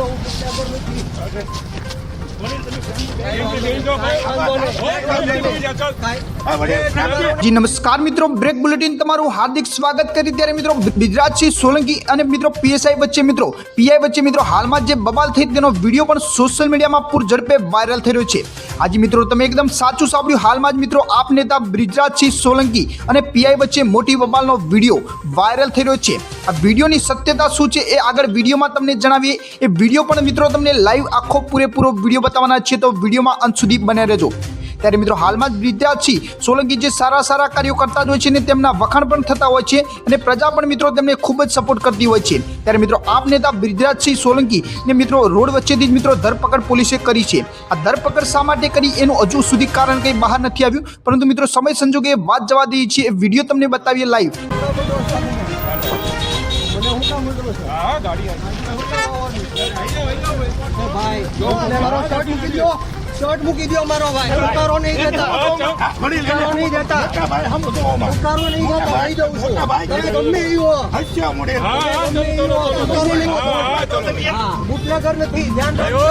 જો, નમસ્કાર મિત્રો. બ્રેક બુલેટિન તમારું હાર્દિક સ્વાગત કરી. ત્યારે મિત્રો બિજરાજસિંહ સોલંકી અને મિત્રો, પીએસઆઈ વચ્ચે મિત્રો, પીઆઈ વચ્ચે મિત્રો, હાલમાં જે બબાલ થઈ તેનો વીડિયો પણ સોશિયલ મીડિયામાં પૂર ઝડપે વાયરલ થઈ રહ્યો છે. આજે મિત્રો, તમે એકદમ સાચું સાંભળ્યું. હાલમાં જ મિત્રો, આપ નેતા બ્રિજરાજસિંહ સોલંકી અને પીઆઈ વચ્ચે મોટી બબાલનો વીડિયો વાયરલ થઈ રહ્યો છે. આ વિડીયોની સત્યતા શું છે એ આગળ વિડીયોમાં તમને જણાવીએ. એ વીડિયો પણ મિત્રો, તમને લાઈવ આખો પૂરેપૂરો વીડિયો બતાવવાના છે. તો વિડીયોમાં અંત સુધી બને રહેજો. ત્યારે મિત્રો હાલમાં જ વિદ્યાર્થી સોલંકી જે સારા સારા કાર્યો કરતા જ હોય છે ને તેમના વખાણ પણ થતા હોય છે અને પ્રજા પણ મિત્રો તેમને ખૂબ જ સપોર્ટ કરતી હોય છે. ત્યારે મિત્રો આપ નેતા બ્રિજરાજસિંહ સોલંકી ને મિત્રો રોડ વચ્ચેથી જ મિત્રો ધરપકડ પોલીસે કરી છે. આ ધરપકડ શા માટે કરી એનું હજુ સુધી કારણ કંઈ બહાર નથી આવ્યું. પરંતુ મિત્રો સમય સંજોગે વાત જવા દઈએ છીએ. એ વીડિયો તમને બતાવીએ લાઈવ શર્ટ મૂકી દો મારો ભાઈ. ઉતારો નહીં દેતા ઉતારો નહીં દેતા ઉતારો નહીં દેતા આવી જાઉં છું. તમે ગમે ઈ હો. ઉતારો નહીં બુટલેગર નથી ધ્યાન રાખજો.